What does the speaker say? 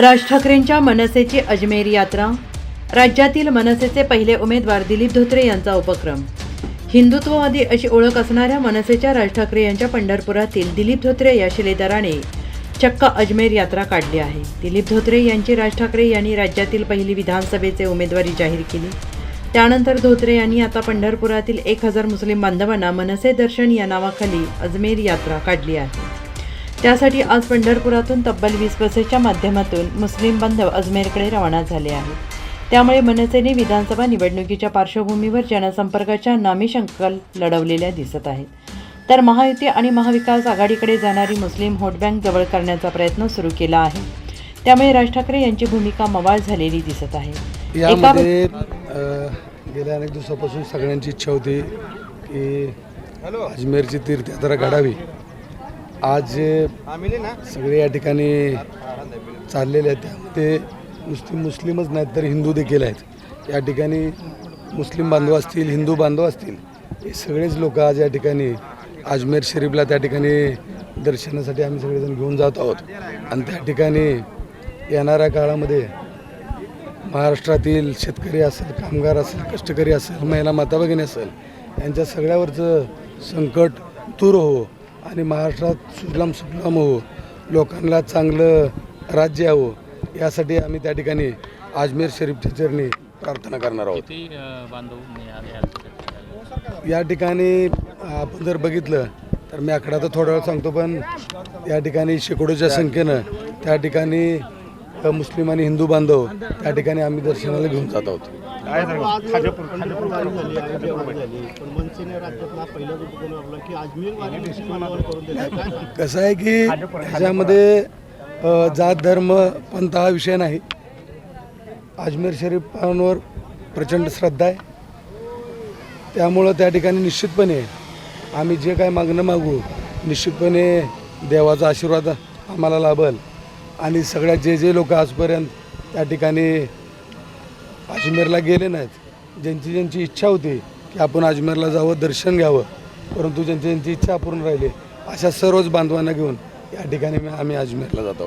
राज ठाकरेंच्या मनसेची अजमेर यात्रा राज्यातील मनसेचे पहिले उमेदवार दिलीप धोत्रे यांचा उपक्रम. हिंदुत्ववादी अशी ओळख असणाऱ्या मनसेच्या राज ठाकरे यांच्या पंढरपुरातील दिलीप धोत्रे या शिलेदाराने चक्क अजमेर यात्रा काढली आहे. दिलीप धोत्रे यांची राज ठाकरे यांनी राज्यातील पहिली विधानसभेचे उमेदवारी जाहीर केली. त्यानंतर धोत्रे यांनी आता पंढरपुरातील एक हजार मुस्लिम बांधवांना मनसे दर्शन या नावाखाली अजमेर यात्रा काढली आहे. त्यासाठी आज पंढरपुरातून तब्बल वीस बसेसच्या माध्यमातून मुस्लिम बांधव अजमेरकडे रवाना झाले आहेत. त्यामुळे मनसेने विधानसभा निवडणुकीच्या पार्श्वभूमीवर जनसंपर्काच्या नामी संकल लढवलेल्या दिसत आहेत. तर महायुती आणि महाविकास आघाडीकडे जाणारी मुस्लिम व्होट बँक जवळ करण्याचा प्रयत्न सुरू केला आहे. त्यामुळे राज ठाकरे यांची भूमिका मवाळ झालेली दिसत आहे. यामध्ये गेल्या अनेक दिवसापासून सगळ्यांची इच्छा होती की अजमेरची तीर्थयात्रा काढावी. आज सगळे या ठिकाणी चाललेले आहेत. त्यामध्ये नुसती मुस्लिमच नाहीत तर हिंदू देखील आहेत. या ठिकाणी मुस्लिम बांधव असतील हिंदू बांधव असतील हे सगळेच लोक आज या ठिकाणी अजमेर शरीफला त्या ठिकाणी दर्शनासाठी आम्ही सगळेजण घेऊन जात आहोत. आणि त्या ठिकाणी येणाऱ्या काळामध्ये महाराष्ट्रातील शेतकरी असेल कामगार असेल कष्टकरी असेल महिला माता भगिनी असेल यांच्या सगळ्यावरचं संकट दूर हो. आणि महाराष्ट्रात सुजलाम सुफलाम हो लोकांना चांगलं राज्य यावं यासाठी आम्ही त्या ठिकाणी अजमेर शरीफच्या चरणी प्रार्थना करणार आहोत? या ठिकाणी आपण जर बघितलं तर मी आकडा तर थोडा वेळ सांगतो पण या ठिकाणी शेकडोच्या संख्येनं त्या ठिकाणी मुस्लिम आणि हिंदू बांधव त्या ठिकाणी आम्ही दर्शनाला घेऊन जात आहोत. पंढरपूर वारी झाली अयोध्या वारी झाली. पण मनसेने राज्यातला पहिला उपक्रम आपला की अजमेर वारी मुस्लिम बांधवांना करून देतात. काय सांगता? कसं आहे की ह्याच्यामध्ये अ, जात धर्म पंथ हा विषय नाही. अजमेर शरीफांवर प्रचंड श्रद्धा आहे. त्यामुळं त्या ठिकाणी निश्चितपणे आम्ही जे काय मागणं मागू निश्चितपणे देवाचा आशीर्वाद आम्हाला लाभल. आणि सगळ्या जे जे लोक आजपर्यंत त्या ठिकाणी अजमेरला गेले नाहीत ज्यांची ज्यांची इच्छा होती की आपण अजमेरला जावं दर्शन घ्यावं परंतु ज्यांची ज्यांची इच्छा पूर्ण राहिली अशा सर्वच बांधवांना घेऊन या ठिकाणी आम्ही अजमेरला जातो.